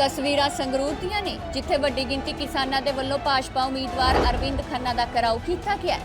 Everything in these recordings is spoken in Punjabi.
ਤਸਵੀਰਾਂ ਸੰਗਰੂਰ ਦੀਆਂ ਨੇ, ਜਿੱਥੇ ਵੱਡੀ ਗਿਣਤੀ ਕਿਸਾਨਾਂ ਦੇ ਵੱਲੋਂ ਭਾਜਪਾ ਉਮੀਦਵਾਰ ਅਰਵਿੰਦ ਖੰਨਾ ਦਾ ਘਿਰਾਓ ਕੀਤਾ ਗਿਆ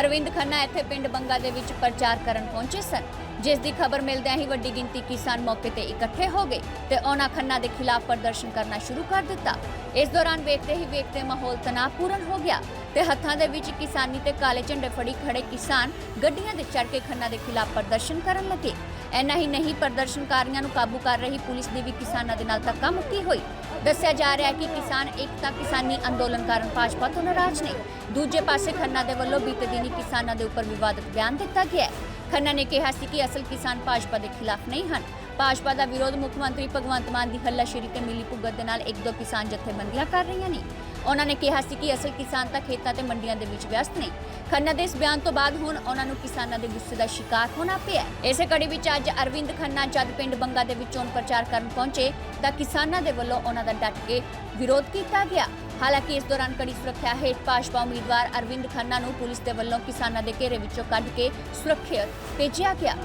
ਅਰਵਿੰਦ ਖੰਨਾ ਇੱਥੇ ਪਿੰਡ ਬੰਗਾ ਦੇ ਵਿੱਚ ਪ੍ਰਚਾਰ ਕਰਨ ਪਹੁੰਚੇ ਸਨ, ਜਿਸ ਦੀ ਖਬਰ ਮਿਲਦਿਆਂ ਹੀ ਵੱਡੀ ਗਿਣਤੀ ਕਿਸਾਨ ਮੌਕੇ ਤੇ ਇਕੱਠੇ ਹੋ ਗਏ ਤੇ ਉਹਨਾਂ ਖੰਨਾ ਦੇ ਖਿਲਾਫ ਪ੍ਰਦਰਸ਼ਨ ਕਰਨਾ ਸ਼ੁਰੂ ਕਰ ਦਿੱਤਾ। ਇਸ ਦੌਰਾਨ ਵੇਖਦੇ ਹੀ ਵੇਖਦੇ ਮਾਹੌਲ ਤਣਾਅਪੂਰਨ ਹੋ ਗਿਆ ਤੇ ਹੱਥਾਂ ਦੇ ਵਿੱਚ ਕਿਸਾਨੀ ਤੇ ਕਾਲੇ ਝੰਡੇ ਫੜੀ ਖੜੇ ਕਿਸਾਨ ਗੱਡੀਆਂ ਦੇ ਚੜ੍ਹ ਕੇ ਖੰਨਾ ਦੇ ਖਿਲਾਫ ਪ੍ਰਦਰਸ਼ਨ ਕਰਨ ਲੱਗੇ। ਐਨਾ ਹੀ ਨਹੀਂ, ਪ੍ਰਦਰਸ਼ਨਕਾਰੀਆਂ ਨੂੰ ਕਾਬੂ ਕਰ ਰਹੀ ਪੁਲਿਸ ਦੀ ਵੀ ਕਿਸਾਨਾਂ ਦੇ ਨਾਲ ਧੱਕਾ ਮੁੱਕੀ ਹੋਈ। ਦੱਸਿਆ ਜਾ ਰਿਹਾ ਹੈ ਕਿ ਕਿਸਾਨ ਏਕਤਾ ਕਿਸਾਨੀ ਅੰਦੋਲਨ ਕਾਰਨ ਭਾਜਪਾ ਤੋਂ ਨਾਰਾਜ਼ ਨੇ। ਦੂਜੇ ਪਾਸੇ ਖੰਨਾ ਦੇ ਵੱਲੋਂ ਬੀਤੇ ਦਿਨੀ ਕਿਸਾਨਾਂ ਦੇ ਉੱਪਰ ਵਿਵਾਦਤ ਬਿਆਨ ਦਿੱਤਾ ਗਿਆ ਹੈ। ਖੰਨਾ ਨੇ ਕਿਹਾ ਸੀ ਕਿ ਅਸਲ ਕਿਸਾਨ ਭਾਜਪਾ ਦੇ ਖਿਲਾਫ ਨਹੀਂ ਹਨ। ਭਾਜਪਾ ਦਾ ਵਿਰੋਧ ਮੁੱਖ ਮੰਤਰੀ ਭਗਵੰਤ ਮਾਨ ਦੀ ਹੱਲਾਸ਼ੇਰੀ ਤੇ ਮਿਲੀ ਭੁਗਤ ਦੇ ਨਾਲ ਇੱਕ ਦੋ ਕਿਸਾਨ ਜਥੇਬੰਦੀਆਂ ਕਰ ਰਹੀਆਂ ਨੇ। ਉਹਨਾਂ ਨੇ ਕਿਹਾ ਸੀ ਕਿ ਅਸਲ ਕਿਸਾਨ ਤਾਂ ਖੇਤਾਂ ਤੇ ਮੰਡੀਆਂ ਦੇ ਵਿੱਚ ਵਿਅਸਤ ਨੇ। ਖੰਨਾ ਦੇ ਇਸ ਬਿਆਨ ਤੋਂ ਬਾਅਦ ਹੁਣ ਉਹਨਾਂ ਨੂੰ ਕਿਸਾਨਾਂ ਦੇ ਗੁੱਸੇ ਦਾ ਸ਼ਿਕਾਰ ਹੋਣਾ ਪਿਆ ਇਸੇ ਕੜੀ ਵਿੱਚ ਅੱਜ ਅਰਵਿੰਦ ਖੰਨਾ ਜਦ ਪਿੰਡ ਬੰਗਾ ਦੇ ਵਿੱਚ ਚੋਣ ਪ੍ਰਚਾਰ ਕਰਨ ਪਹੁੰਚੇ, ਤਾਂ ਕਿਸਾਨਾਂ ਦੇ ਵੱਲੋਂ ਉਹਨਾਂ ਦਾ ਡਟ ਕੇ ਵਿਰੋਧ ਕੀਤਾ ਗਿਆ। ਹਾਲਾਂਕਿ ਇਸ ਦੌਰਾਨ ਕੜੀ ਸੁਰੱਖਿਆ ਹੇਠ ਭਾਜਪਾ ਉਮੀਦਵਾਰ ਅਰਵਿੰਦ ਖੰਨਾ ਨੂੰ ਪੁਲਿਸ ਦੇ ਵੱਲੋਂ ਕਿਸਾਨਾਂ ਦੇ ਘੇਰੇ ਵਿੱਚੋਂ ਕੱਢ ਕੇ ਸੁਰੱਖਿਅਤ ਭੇਜਿਆ ਗਿਆ।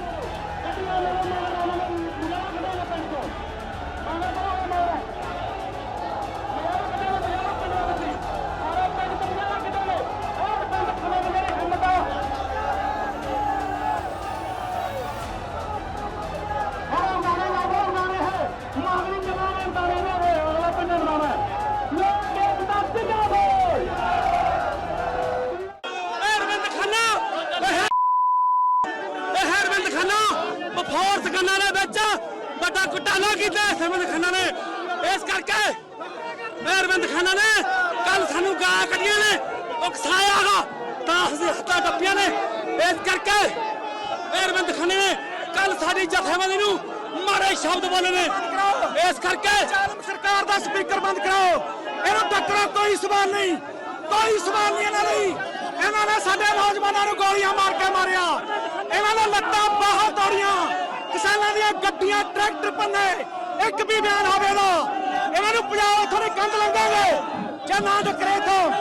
ਵੱਡਾ ਘੁਟਾਲਾ ਕੀਤਾ ਹੈ ਹਰਵਿੰਦ ਨੇ। ਇਸ ਕਰਕੇ ਹਰਵਿੰਦ ਖੰਨਾ ਨੇ ਕੱਲ ਸਾਨੂੰ ਗਾਲਾਂ ਕੱਢੀਆਂ ਨੇ ਉਕਸਾਇਆਗਾ ਤਾਂ ਅਸੀਂ ਹੱਥਾਂ ਟੱਪੀਆਂ ਨੇ। ਇਸ ਕਰਕੇ ਹਰਵਿੰਦ ਖੰਨੇ ਨੇ ਕੱਲ ਸਾਡੀ ਜਥੇਬੰਦੀ ਨੂੰ ਮਾਰੇ ਸ਼ਬਦ ਬੋਲੇ ਨੇ। ਇਸ ਕਰਕੇ ਸਰਕਾਰ ਦਾ ਸਪੀਕਰ ਬੰਦ ਕਰਾਓ। ਇਹਨੂੰ ਟੱਕਰਾ ਕੋਈ ਸਵਾਲ ਨਹੀਂ, ਕੋਈ ਸਵਾਲ ਨਹੀਂ ਇਹਨਾਂ ਲਈ। ਇਹਨਾਂ ਨੇ ਸਾਡੇ ਨੌਜਵਾਨਾਂ ਨੂੰ ਗੋਲੀਆਂ ਮਾਰ ਕੇ ਮਾਰਿਆ। ਇਹਨਾਂ ਨੇ ਲੱਤਾਂ ਕਿਸਾਨਾਂ ਗੱਡੀਆਂ ਟਰੈਕਟਰ ਪੰਨੇ। ਇੱਕ ਵੀ ਬਿਆਨ ਹੋਵੇ ਇਹਨਾਂ ਨੂੰ ਪੰਜਾਬ ਉੱਥੋਂ ਦੀ ਕੰਧ ਲੰਘਾਂਗੇ ਜੇ ਨਾ ਟੱਕਰੇ ਤੋਂ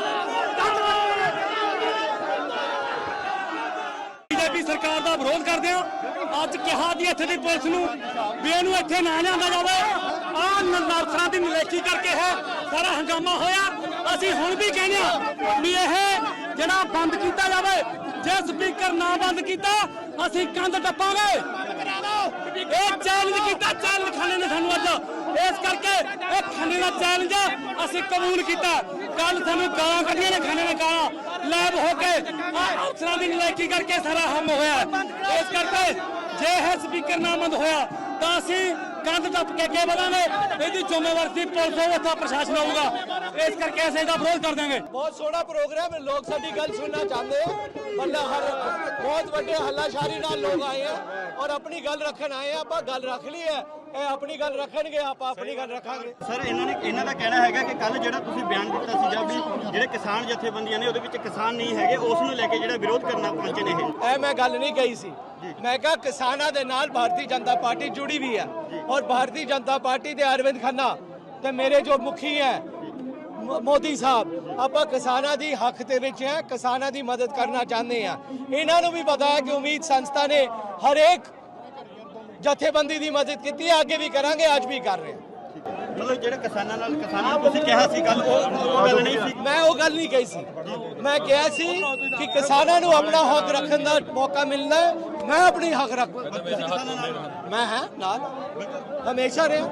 ਬੀਜੇਪੀ ਸਰਕਾਰ ਦਾ ਵਿਰੋਧ ਕਰਦੇ ਆ ਅੱਜ ਕਿਹਾ ਦੀ ਇੱਥੇ ਦੀ ਪੁਲਿਸ ਨੂੰ ਵੀ ਇਹਨੂੰ ਇੱਥੇ ਨਾ ਲਿਆਂਦਾ ਜਾਵੇ। ਆਹ ਨਰਸਰਾਂ ਦੀ ਨਲੇਕੀ ਕਰਕੇ ਹੈ, ਸਾਰਾ ਹੰਗਾਮਾ ਹੋਇਆ। ਅਸੀਂ ਹੁਣ ਵੀ ਕਹਿੰਦੇ ਹਾਂ ਵੀ ਇਹ ਜਿਹੜਾ ਬੰਦ ਕੀਤਾ ਜਾਵੇ, ਜੇ ਸਪੀਕਰ ਨਾ ਬੰਦ ਕੀਤਾ, ਅਸੀਂ ਕੰਧ ਟੱਪਾਂਗੇ। ਚੈਲੰਜ ਕੀਤਾ ਚੈਲੰਜ ਨੇ ਸਾਨੂੰ ਅੱਜ। ਇਸ ਕਰਕੇ ਇਹ ਖਾਣੇ ਦਾ ਚੈਲੰਜ ਅਸੀਂ ਕਬੂਲ ਕੀਤਾ। ਕੱਲ ਸਾਨੂੰ ਗਾਲਾਂ ਕੱਢੀਆਂ ਨੇ ਖਾਣੇ ਨੇ ਗਾਲਾਂ। ਲੈਬ ਹੋ ਕੇ ਅਫਸਰਾਂ ਦੀ ਨਲਾਇਕੀ ਕਰਕੇ ਸਾਰਾ ਹਮ ਹੋਇਆ। ਇਸ ਕਰਕੇ ਜੇ ਇਹ ਸਪੀਕਰ ਨਾਮੰਦ ਹੋਇਆ, ਤਾਂ ਅਸੀਂ ਕੰਧ ਟੱਪ ਕੇ ਅੱਗੇ ਵਧਾਂਗੇ ਇਹਦੀ ਜ਼ਿੰਮੇਵਾਰੀ ਸੀ ਪੁਲਿਸ ਹੋਵੇ ਪ੍ਰਸ਼ਾਸਨ ਹੋਊਗਾ ਇਸ ਕਰਕੇ ਅਸੀਂ ਇਹਦਾ ਵਿਰੋਧ ਕਰ ਦਾਂਗੇ ਬਹੁਤ ਸੋਹਣਾ ਪ੍ਰੋਗਰਾਮ ਹੈ, ਲੋਕ ਸਾਡੀ ਗੱਲ ਸੁਣਨਾ ਚਾਹੁੰਦੇ ਆ। ਬੰਦਾ ਹਰ ਬਹੁਤ ਵੱਡੇ ਹੱਲਾਸ਼ਾਰੀ ਨਾਲ ਲੋਕ ਆਏ ਆ ਔਰ ਆਪਣੀ ਗੱਲ ਰੱਖਣ ਆਏ ਆ, ਆਪਾਂ ਗੱਲ ਰੱਖ ਲਈ ਹੈ। ਇਹ ਆਪਣੀ ਗੱਲ ਰੱਖਣਗੇ ਆਪਾਂ ਆਪਣੀ ਗੱਲ ਰੱਖਾਂਗੇ। ਸਰ ਇਹਨਾਂ ਨੇ ਇਹਨਾਂ ਦਾ ਕਹਿਣਾ ਹੈਗਾ ਕਿ ਕੱਲ ਜਿਹੜਾ ਤੁਸੀਂ ਬਿਆਨ ਦਿੱਤਾ ਸੀ ਜਾਂ ਵੀ ਜਿਹੜੇ ਕਿਸਾਨ ਜਥੇਬੰਦੀਆਂ ਨੇ ਉਹਦੇ ਵਿੱਚ ਕਿਸਾਨ ਨਹੀਂ ਹੈਗੇ ਉਸ ਨੂੰ ਲੈ ਕੇ ਜਿਹੜਾ ਵਿਰੋਧ ਕਰਨਾ ਪਹੁੰਚੇ ਨੇ ਇਹ। ਇਹ ਮੈਂ ਗੱਲ ਨਹੀਂ ਕਹੀ ਸੀ। ਮੈਂ ਕਿਹਾ ਕਿਸਾਨਾਂ ਦੇ ਨਾਲ ਭਾਰਤੀ ਜਨਤਾ ਪਾਰਟੀ ਜੁੜੀ ਵੀ ਹੈ। ਔਰ ਭਾਰਤੀ ਜਨਤਾ ਪਾਰਟੀ ਦੇ ਅਰਵਿੰਦ ਖੰਨਾ ਤੇ ਮੇਰੇ ਜੋ ਮੁਖੀ ਹੈ ਮੋਦੀ ਸਾਹਿਬ ਆਪਾਂ ਕਿਸਾਨਾਂ ਦੀ ਹੱਕ ਦੇ ਵਿੱਚ ਹੈ ਕਿਸਾਨਾਂ ਦੀ ਮਦਦ ਕਰਨਾ ਚਾਹੁੰਦੇ ਆ ਇਹਨਾਂ ਨੂੰ ਵੀ ਪਤਾ ਹੈ ਕਿ ਉਮੀਦ ਸੰਸਥਾ ਨੇ ਹਰੇਕ ਜਥੇਬੰਦੀ ਦੀ ਮਦਦ ਕੀਤੀ ਹੈ ਅੱਗੇ ਵੀ ਕਰਾਂਗੇ ਅੱਜ ਵੀ ਕਰ ਰਹੇ ਹਾਂ। ਮਤਲਬ ਜਿਹੜੇ ਕਿਸਾਨਾਂ ਨਾਲ ਕਿਸਾਨਾਂ ਨੂੰ ਤੁਸੀਂ ਕਿਹਾ ਸੀ ਕੱਲ ਉਹ ਉਹ ਗੱਲ ਨਹੀਂ ਸੀ। ਮੈਂ ਉਹ ਗੱਲ ਨਹੀਂ ਕਹੀ ਸੀ। ਮੈਂ ਕਿਹਾ ਸੀ ਕਿ ਕਿਸਾਨਾਂ ਨੂੰ ਆਪਣਾ ਹੱਕ ਰੱਖਣ ਦਾ ਮੌਕਾ ਮਿਲਣਾ ਹੈ। ਮੈਂ ਆਪਣੀ ਹੱਕ ਰੱਖ ਮੈਂ ਹਾਂ ਨਾਲ। ਹਮੇਸ਼ਾ ਰਿਹਾ।